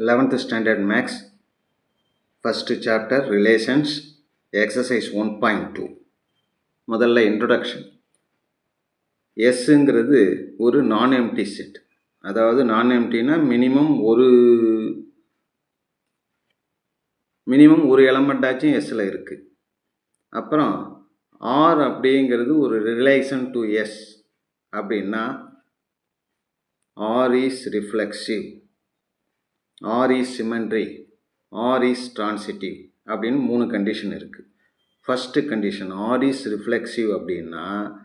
Eleventh standard maths first chapter relations exercise one point two முதல்ல introduction எஸ்ஸுங்கிறது ஒரு நான் எம்டி செட் அதாவது நான் எம்டினா மினிமம் ஒரு மினிமம் ஒரு எலமெண்ட்டாச்சும் எஸ்ஸில் இருக்குது அப்புறம் ஆர் அப்படிங்கிறது ஒரு ரிலேஷன் டு எஸ் அப்படின்னா R is reflexive R is symmetry R is transitive அப்படின்னு மூணு கண்டிஷன் இருக்குது first condition R is reflexive அப்படின்னா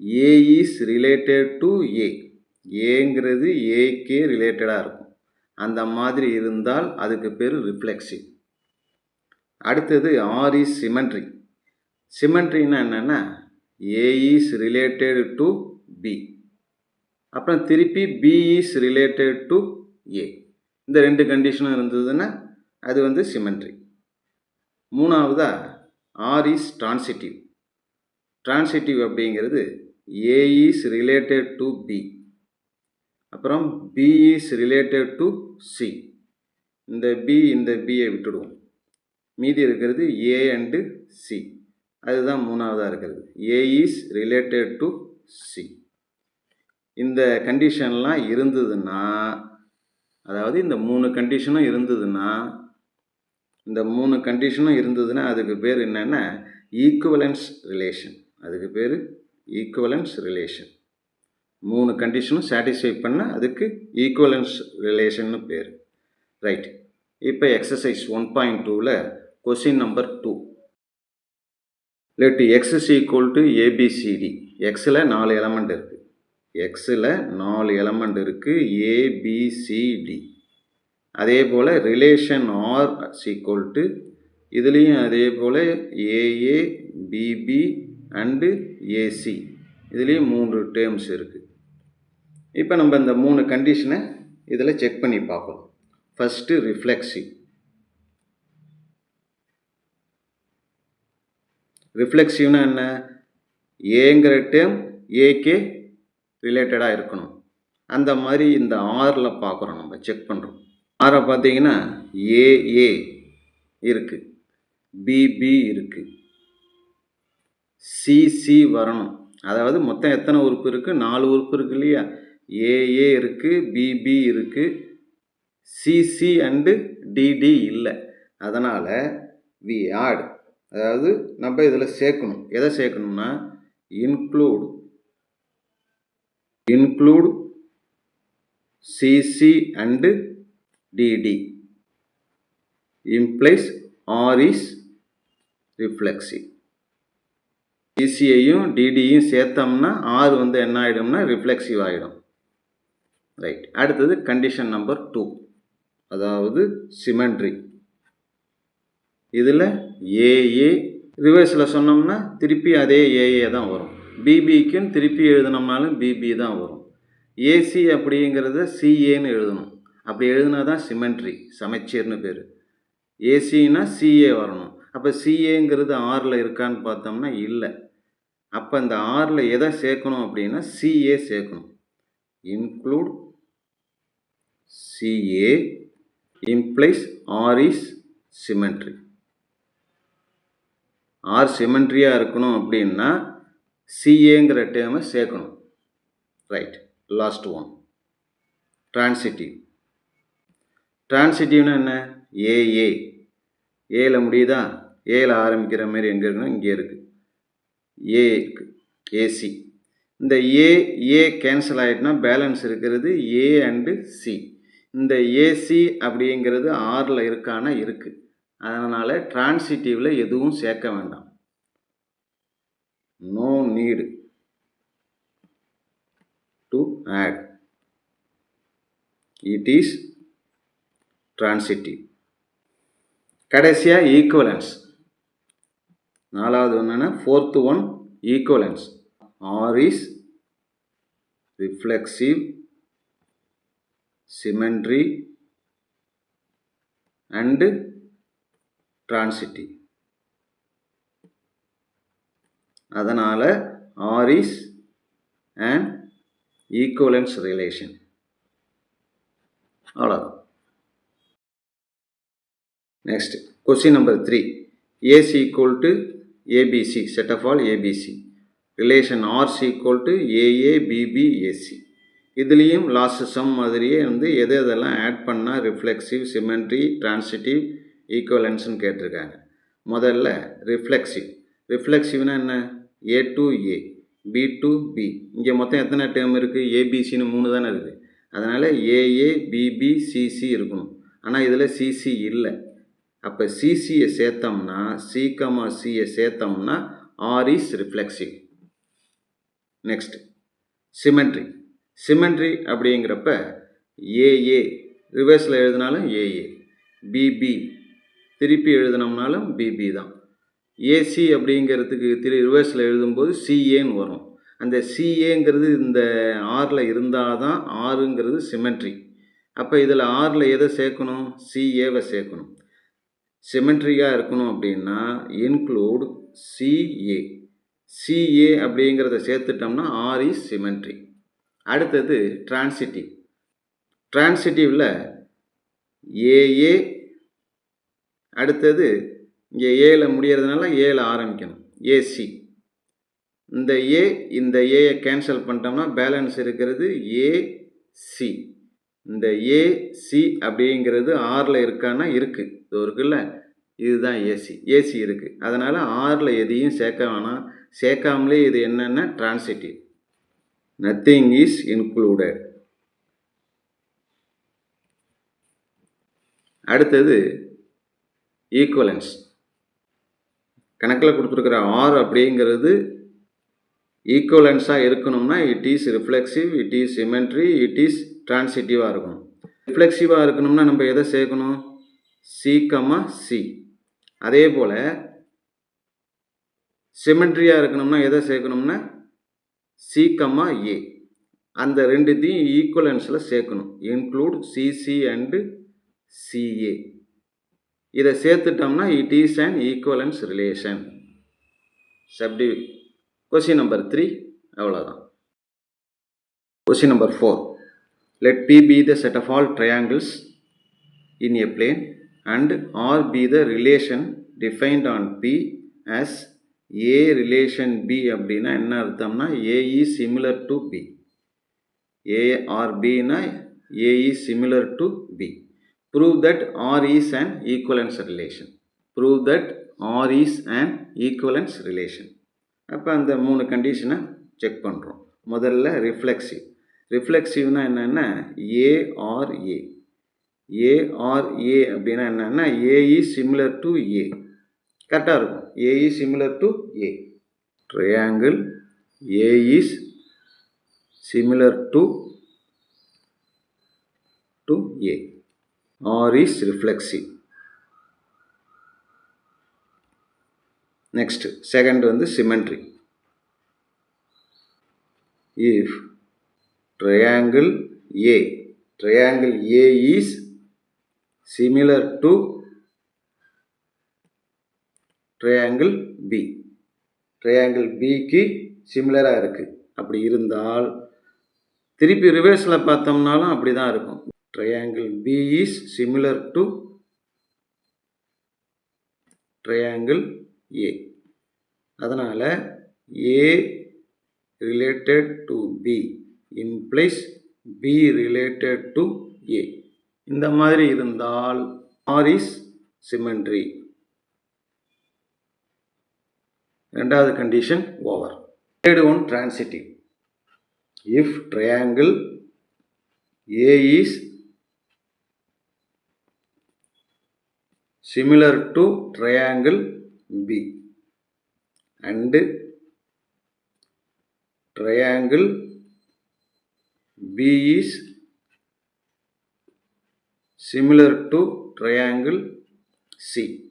A is related to A ஏங்கிறது ஏக்கே ரிலேட்டடாக இருக்கும். அந்த மாதிரி இருந்தால் அதுக்கு பேர் ரிஃப்ளெக்சிவ். அடுத்தது ஆர் இஸ் சிமெண்ட்ரி. சிமெண்ட்ரின்னா என்னென்னா A is related to B அப்புறம் திருப்பி B is related to A இந்த ரெண்டு கண்டிஷனும் இருந்ததுன்னா அது வந்து சிமெண்ட்ரி மூணாவதாக ஆர் இஸ் டிரான்சிட்டிவ் டிரான்சிட்டிவ் அப்படிங்கிறது A is related to B அப்புறம் B is related to C இந்த பி இந்த பியை விட்டுடுவோம். மீதி இருக்கிறது ஏ அண்டு சி அதுதான் மூணாவதாக இருக்கிறது. A is related to C இந்த கண்டிஷன்லாம் இருந்ததுன்னா அதாவது இந்த மூணு கண்டிஷனும் இருந்ததுன்னா இந்த மூணு கண்டிஷனும் இருந்ததுன்னா அதுக்கு பேர் என்னென்னா ஈக்குவலன்ஸ் ரிலேஷன் அதுக்கு பேர் ஈக்குவலன்ஸ் ரிலேஷன் மூணு கண்டிஷனும் சாட்டிஸ்ஃபை பண்ண அதுக்கு ஈக்குவலன்ஸ் ரிலேஷன்னு பேர். ரைட் இப்போ எக்ஸசைஸ் ஒன் பாயிண்ட் டூவில் question number two let X is equal to ABCD எக்ஸில் நாலு எலமெண்ட் இருக்குது எக்ஸில் நாலு எலமெண்ட் இருக்குது ஏபிசிடி அதே போல் relation R is equal to இதுலேயும் அதே போல் ஏஏ பிபி அண்டு ஏசி இதுலேயும் மூன்று டேர்ம்ஸ் இருக்குது இப்போ நம்ம இந்த மூணு கண்டிஷனை இதில் செக் பண்ணி பார்ப்போம். ஃபஸ்ட்டு ரிஃப்ளெக்ஸி ரிஃப்ளெக்ஸிவ்னா என்ன? ஏங்கிற டேர்ம் ஏகே ரிலேட்டடாக இருக்கணும். அந்த மாதிரி இந்த ஆரில் பார்க்குறோம் நம்ம செக் பண்ணுறோம் ஆரை பார்த்தீங்கன்னா ஏஏ இருக்குது பிபி இருக்குது சிசி வரணும். அதாவது மொத்தம் எத்தனை உறுப்பு இருக்குது நாலு உறுப்பு இருக்கு இல்லையா? ஏஏ இருக்குது பிபி இருக்குது சிசி அண்டு டிடி இல்லை. அதனால் வி ஆட் அதாவது நம்ம இதில் சேர்க்கணும். எதை சேர்க்கணும்னா include include CC and DD implies R is reflexive சிசியையும் டிடியும் சேர்த்தோம்னா ஆர் வந்து என்ன ஆகிடும்னா ரிஃப்ளெக்சிவ் ஆகிடும் ரைட் அடுத்தது கண்டிஷன் நம்பர் டூ அதாவது சிமெண்ட்ரி இதில் ஏஏ ரிவர்ஸில் சொன்னோம்னா திருப்பி அதே ஏஏ தான் வரும். பிபிக்குன்னு திருப்பி எழுதினோம்னாலும் பிபி தான் வரும். ஏசி அப்படிங்கிறத சிஏன்னு எழுதணும். அப்படி எழுதினா தான் சிமெண்ட்ரி சமைச்சீர்னு பேர் ஏசின்னா சிஏ வரணும். அப்போ சிஏங்கிறது ஆறில் இருக்கான்னு பார்த்தோம்னா இல்லை. அப்போ இந்த ஆறில் எதை சேர்க்கணும் அப்படின்னா சிஏ சேர்க்கணும். Include CA implies R is symmetry R சிமெண்ட்ரியாக இருக்கணும் அப்படின்னா சிஏங்கிற டேர்மை சேர்க்கணும். ரைட் லாஸ்ட் ஒன் ட்ரான்சிட்டிவ் ட்ரான்சிட்டிவ்னா என்ன? ஏஏ ஏல முடியுதா? ஏல ஆரம்பிக்கிற மாதிரி எங்கே இருக்குன்னா இங்கே இருக்குது ஏ இருக்குது ஏசி இந்த ஏ ஏ கேன்சல் ஆகிட்டுனா பேலன்ஸ் இருக்கிறது ஏ அண்டு சி இந்த ஏசி அப்படிங்கிறது ஆறில் இருக்கானா? இருக்குது அதனால் டிரான்சிட்டிவில் எதுவும் சேர்க்க வேண்டாம். No need to add it is transitive கடைசியாக ஈக்குவலன்ஸ் நாலாவது ஒன்றுன்னா fourth one equivalence R is reflexive symmetry and transitive அதனால் R is and equivalence relation அவ்வளோதான் Next, question number 3. AC equal to ABC set of all ABC relation RC equal to AA, இதுலேயும் last sum மாதிரியே வந்து எது எதெல்லாம் add பண்ணால் reflexive symmetry transitive ஈக்குவலன்ஸ்னு கேட்டிருக்காங்க. முதல்ல ரிஃப்ளெக்சிவ் ரிஃப்ளெக்சிவ்னா என்ன? A to A B to B இங்கே மொத்தம் எத்தனை டேர்ம் இருக்குது ஏபிசின்னு மூணு தானே இருக்குது அதனால் ஏஏ பிபி சிசி இருக்கணும். ஆனால் இதில் சிசி இல்லை. அப்போ சிசியை சேர்த்தோம்னா சி சியை சேர்த்தோம்னா R is reflexive next symmetry symmetry அப்படிங்கிறப்ப ஏஏ ரிவர்ஸில் எழுதினாலும் ஏஏ பிபி திருப்பி எழுதினோம்னாலும் பிபி தான். ஏசி அப்படிங்கிறதுக்கு திரு ரிவர்ஸில் எழுதும்போது சிஏன்னு வரும். அந்த சிஏங்கிறது இந்த ஆறில் இருந்தால் தான் ஆறுங்கிறது சிமெண்ட்ரி அப்போ இதில் ஆறில் எதை சேர்க்கணும்? சிஏவை சேர்க்கணும். சிமெண்ட்ரியாக இருக்கணும் அப்படின்னா include C A C A அப்படிங்கிறத சேர்த்துட்டோம்னா ஆர் இஸ் சிமெண்ட்ரி அடுத்தது டிரான்சிட்டிவ் டிரான்சிட்டிவில் ஏஏ அடுத்தது இங்கே ஏல முடியறதுனால ஏல ஆரம்பிக்கணும். ஏசி இந்த ஏ இந்த ஏயை கேன்சல் பண்ணிட்டோம்னா பேலன்ஸ் இருக்கிறது ஏசி இந்த ஏசி அப்படிங்கிறது ஆறில் இருக்கான்னா இருக்குது இது இருக்குல்ல? இதுதான் ஏசி ஏசி இருக்குது அதனால் ஆறில் எதையும் சேர்க்க வேணாம். சேர்க்காமலே இது என்னென்ன டிரான்சிட்டிவ் நத்திங் இஸ் இன்க்ளூடட் அடுத்தது ஈக்குவலன்ஸ் கணக்கில் கொடுத்துருக்குற ஆர் அப்படிங்கிறது ஈக்குவலன்ஸாக இருக்கணும்னா it is reflexive it is symmetry it is டிரான்சிட்டிவாக இருக்கணும் ரிஃப்ளெக்சிவாக இருக்கணும்னா நம்ம எதை சேர்க்கணும்? சி கமா சி அதே போல் சிமெண்ட்ரியாக இருக்கணும்னா எதை சேர்க்கணும்னா? சி கமா ஏ அந்த ரெண்டுத்தையும் ஈக்குவலன்ஸில் சேர்க்கணும். இன்க்ளூட் சிசி அண்டு சிஏ இதை சேர்த்துட்டோம்னா it is and equivalence relation சப்டி question number three அவ்வளோதான் question number four let P be the set of all triangles in a plane and R be the relation defined on P as A relation B அப்படின்னா என்ன அர்த்தம்னா A is similar to B ஏஆர்பின்னா A is similar to B prove that R is an equivalence relation. Prove that R is an equivalence relation. அப்போ அந்த மூணு கண்டிஷனை check பண்ணுறோம் முதல்ல reflexive ரிஃப்ளெக்சிவ்னா என்னென்னா ஏஆர்ஏ ஏஆர்ஏ அப்படின்னா என்னென்னா ஏஇ சிமிலர் டு ஏ கரெக்டாக இருக்கும். A is similar to A triangle A is similar to to A R is reflexive next second வந்து symmetry if triangle A triangle A is similar to triangle B. triangle Bக்கு சிமிலராக இருக்குது அப்படி இருந்தால் திருப்பி ரிவர்ஸில் பார்த்தோம்னாலும் அப்படி தான் இருக்கும். Triangle B is similar to triangle A அதனால் A related to B implies B related to A. இந்த மாதிரி இருந்தால் R is symmetry. ரெண்டாவது condition over third one transitive. If triangle A is similar to triangle B and triangle B is similar to triangle C.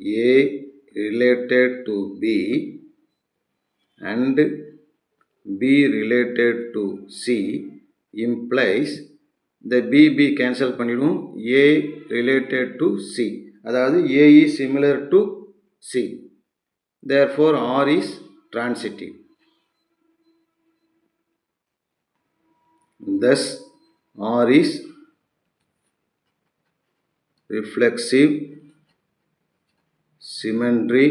A related to B and B related to C implies the B B cancel பண்ணிடுவோம் A related to C அதாவது A is similar to C therefore R is transitive thus R is reflexive symmetry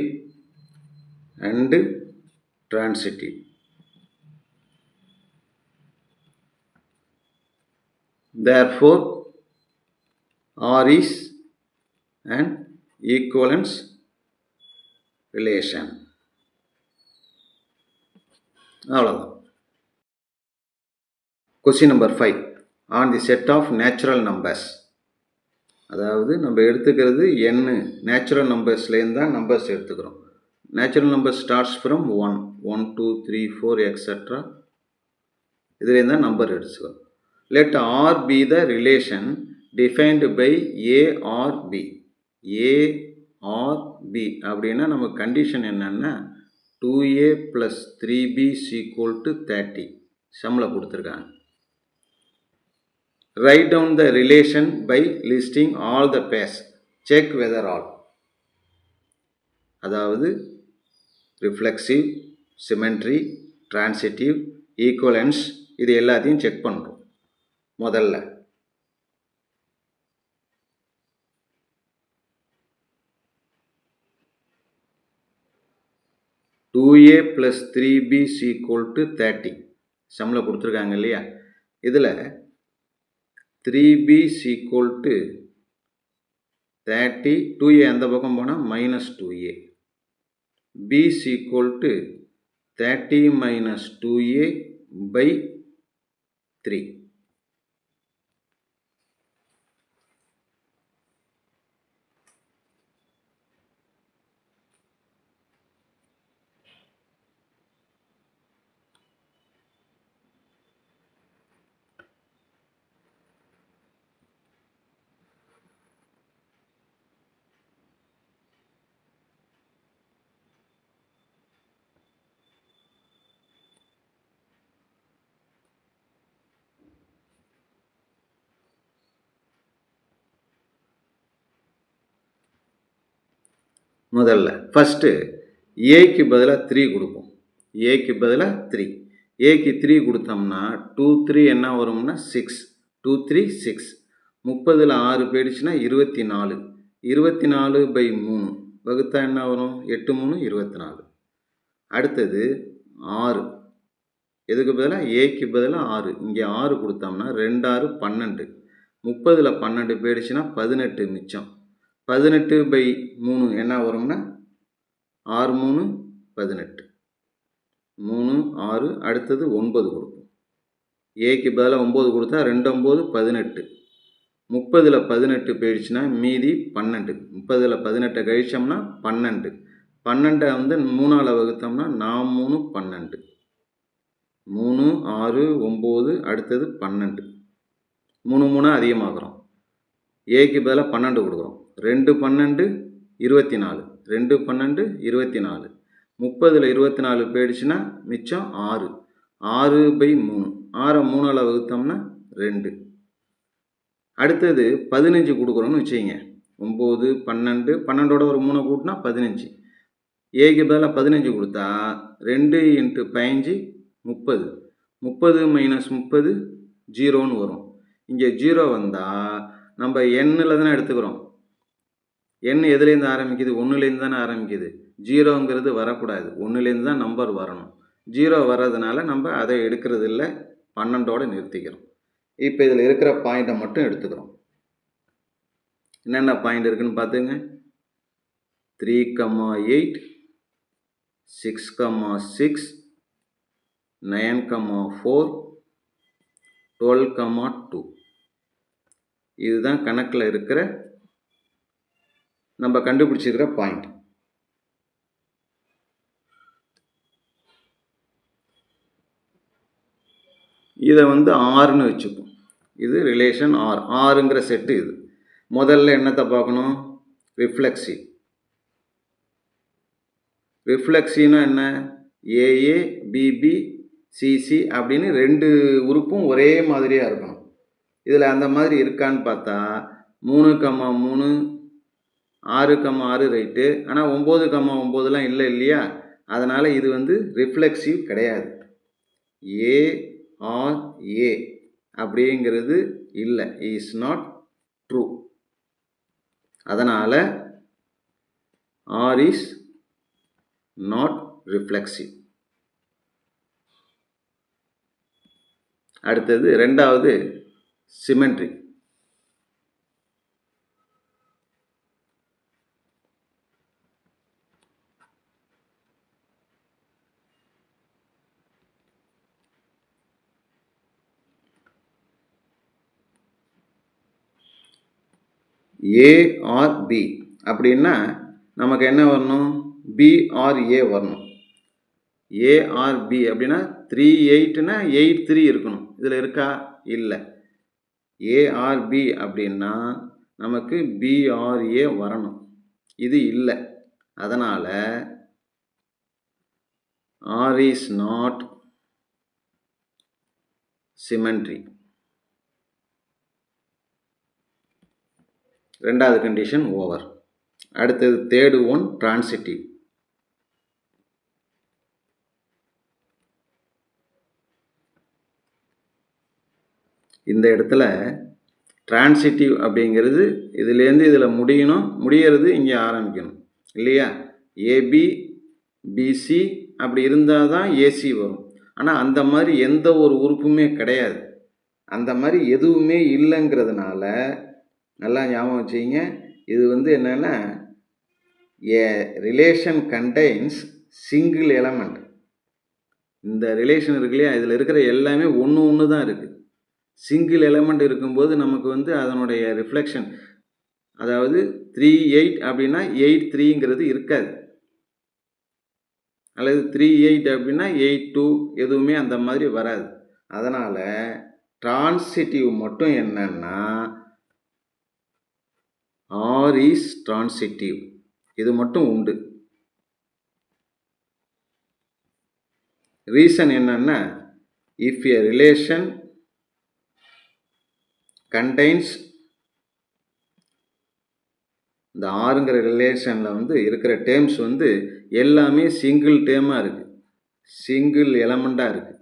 and transitive therefore R is an equivalence relation. அவ்வளோதான் question number five on the set of natural numbers அதாவது நம்ம எடுத்துக்கிறது எண்ணு natural நம்பர்ஸ்லேருந்து தான் numbers எடுத்துக்கிறோம். Natural number starts from one one two three four extra இதுலேருந்து தான் நம்பர் எடுத்துக்கிறோம். Let R be the relation defined by A R B A R B அப்படின்னா நம்ம கண்டிஷன் என்னென்னா two A plus three B is equal to thirty சம்பளம் கொடுத்துருக்காங்க. Write down the relation by listing all the pairs check whether all அதாவது reflexive symmetry transitive equivalence இது எல்லாத்தையும் check பண்ணுறோம். முதல்ல. Two A plus three B is equal to thirty சம்மில் கொடுத்துருக்காங்க இல்லையா? இதில் three B is equal to thirty two A அந்த பக்கம் போனால் minus two A B is equal to thirty minus two A by three முதல்ல. ஃபஸ்ட்டு ஏக்கு பதிலாக த்ரீ கொடுப்போம். ஏக்கு பதிலாக த்ரீ ஏக்கு த்ரீ கொடுத்தோம்னா டூ த்ரீ என்ன வரும்னா சிக்ஸ் டூ த்ரீ சிக்ஸ் முப்பதில் ஆறு போயிடுச்சுன்னா இருபத்தி நாலு இருபத்தி நாலு பை மூணு. வகுத்தா என்ன வரும்? எட்டு மூணு இருபத்தி நாலு அடுத்தது ஆறு. எதுக்கு பதிலாக ஏக்கு பதிலாக ஆறு. இங்கே ஆறு கொடுத்தோம்னா ரெண்டு ஆறு பன்னெண்டு. முப்பதில் பன்னெண்டு போயிடுச்சுன்னா பதினெட்டு மிச்சம். பதினெட்டு பை மூணு என்ன வரும்னா? ஆறு மூணு பதினெட்டு. மூணு ஆறு அடுத்தது ஒன்பது கொடுப்போம். ஏக்கு பதிலாக ஒம்பது கொடுத்தா ரெண்டு ஒம்பது பதினெட்டு. முப்பதில் பதினெட்டு போயிடுச்சுன்னா மீதி பன்னெண்டு. முப்பதில் பதினெட்டை கழிச்சோம்னா பன்னெண்டு. பன்னெண்டை வந்து மூணால் வகுத்தோம்னா நான் மூணு பன்னெண்டு. மூணு ஆறு ஒம்பது அடுத்தது பன்னெண்டு. மூணு மூணாக அதிகமாகிறோம். ஏக்கு பதிலாக பன்னெண்டு கொடுக்குறோம். ரெண்டு பன்னெண்டு இருபத்தி நாலு ரெண்டு பன்னெண்டு இருபத்தி நாலு முப்பதில் இருபத்தி நாலு போயிடுச்சுன்னா மிச்சம் ஆறு. ஆறு பை மூணு. ஆறை மூணால் வகுத்தோம்னா ரெண்டு. அடுத்தது பதினஞ்சு கொடுக்குறோன்னு வச்சுக்கிங்க. ஒம்பது பன்னெண்டு பன்னெண்டோட ஒரு மூணை கூட்டினா பதினஞ்சு. ஏக்கு பதிலாக பதினஞ்சு கொடுத்தா ரெண்டு இன்ட்டு பதினஞ்சு முப்பது. முப்பது மைனஸ் முப்பது ஜீரோன்னு வரும். இங்கே ஜீரோ வந்தால் நம்ம எண்ணில் தானே எடுத்துக்கிறோம். எண் எதுலேருந்து ஆரம்பிக்குது? ஒன்றுலேருந்து தானே ஆரம்பிக்குது. ஜீரோங்கிறது வரக்கூடாது. ஒன்றுலேருந்து தான் நம்பர் வரணும். ஜீரோ வர்றதுனால நம்ம அதை எடுக்கிறது இல்லை பன்னெண்டோடு நிறுத்திக்கிறோம். இப்போ இதில் இருக்கிற பாயிண்ட்டை மட்டும் எடுத்துக்கிறோம். என்னென்ன பாயிண்ட் இருக்குன்னு பார்த்துங்க. Three comma eight six comma six nine comma four twelve comma two இதுதான் கணக்கில் இருக்கிற நம்ம கண்டுபிடிச்சிருக்கிற பாயிண்ட் இதை வந்து ஆறுன்னு வச்சுப்போம். இது ரிலேஷன் ஆர் ஆறுங்கிற செட்டு இது. முதல்ல என்னத்தை பார்க்கணும்? ரிஃப்ளெக்ஸி ரிஃப்ளெக்ஸின்னா என்ன? ஏஏ பிபி சிசி அப்படின்னு ரெண்டு உறுப்பும் ஒரே மாதிரியாக இருக்கணும். இதில் அந்த மாதிரி இருக்கான்னு பார்த்தா மூணு கம்மா மூணு ஆறு கம்மா ஆறு ரைட்டு ஆனால் ஒம்பது கம்மா ஒம்போதுலாம் இல்லை இல்லையா? அதனால் இது வந்து ரிஃப்ளெக்சிவ் கிடையாது. ஏ ஆர் ஏ அப்படிங்கிறது இல்லை. இஸ் நாட் ட்ரூ அதனால் ஆர் இஸ் நாட் ரிஃப்ளெக்சிவ் அடுத்தது ரெண்டாவது ஏஆர்பி அப்படின்னா நமக்கு என்ன வரணும்? பிஆர்ஏ வரணும். ஏஆர்பி அப்படின்னா த்ரீ எயிட்னா எயிட் த்ரீ இருக்கணும். இதில் இருக்கா? இல்லை. ஏஆர்பி அப்படின்னா நமக்கு பிஆர்ஏ வரணும். இது இல்லை. அதனால் ஆர் இஸ் நாட் சிமெண்ட்ரி ரெண்டாவது கண்டிஷன் ஓவர் அடுத்தது தேர்டு ஒன் டிரான்சிட்டிவ் இந்த இடத்துல டிரான்சிட்டிவ் அப்படிங்கிறது இதுலேருந்து இதில் முடியணும் முடியறது இங்கே ஆரம்பிக்கணும் இல்லையா? ஏபி பிசி அப்படி இருந்தால் தான் ஏசி வரும். ஆனால் அந்த மாதிரி எந்த ஒரு உறுப்புமே கிடையாது. அந்த மாதிரி எதுவுமே இல்லைங்கிறதுனால நல்லா ஞாபகம் வச்சுக்கிங்க. இது வந்து என்னென்னா A relation contains single element இந்த ரிலேஷன் இருக்கு இல்லையா? இதில் இருக்கிற எல்லாமே ஒன்று ஒன்று தான் இருக்குது சிங்கிள் எலமெண்ட் இருக்கும்போது நமக்கு வந்து அதனுடைய ரிஃப்ளெக்ஷன் அதாவது த்ரீ எயிட் அப்படின்னா எயிட் த்ரீங்கிறது இருக்காது. அல்லது த்ரீ எயிட் அப்படின்னா எயிட் டூ எதுவுமே அந்த மாதிரி வராது. அதனால் டிரான்சிட்டிவ் மட்டும் என்னென்னா ஆர் இஸ் டிரான்சிட்டிவ் இது மட்டும் உண்டு. ரீசன் என்னன்னா இஃப் எ ரிலேஷன் கண்டைன்ஸ் இந்த ஆறுங்கிற ரிலேஷனில் வந்து இருக்கிற டேர்ம்ஸ் வந்து எல்லாமே சிங்கிள் டேர்மாக இருக்குது சிங்கிள் எலமெண்ட்டாக இருக்குது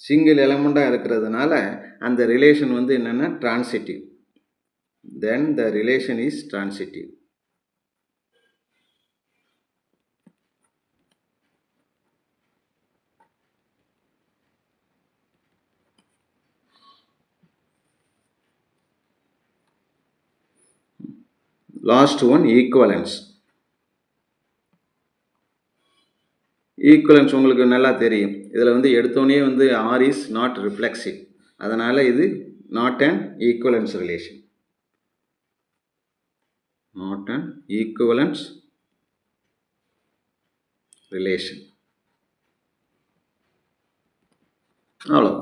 சிங்கிள் எலமெண்ட்டாக இருக்கிறதுனால அந்த ரிலேஷன் வந்து என்னென்னா transitive then the relation is transitive last one equivalence equivalence உங்களுக்கு நல்லா தெரியும். இதில் வந்து எடுத்தோடனே வந்து ஆர் இஸ் நாட் ரிஃப்ளெக்சிவ் அதனால் இது not and equivalence relation not an equivalence relation அவ்வளோ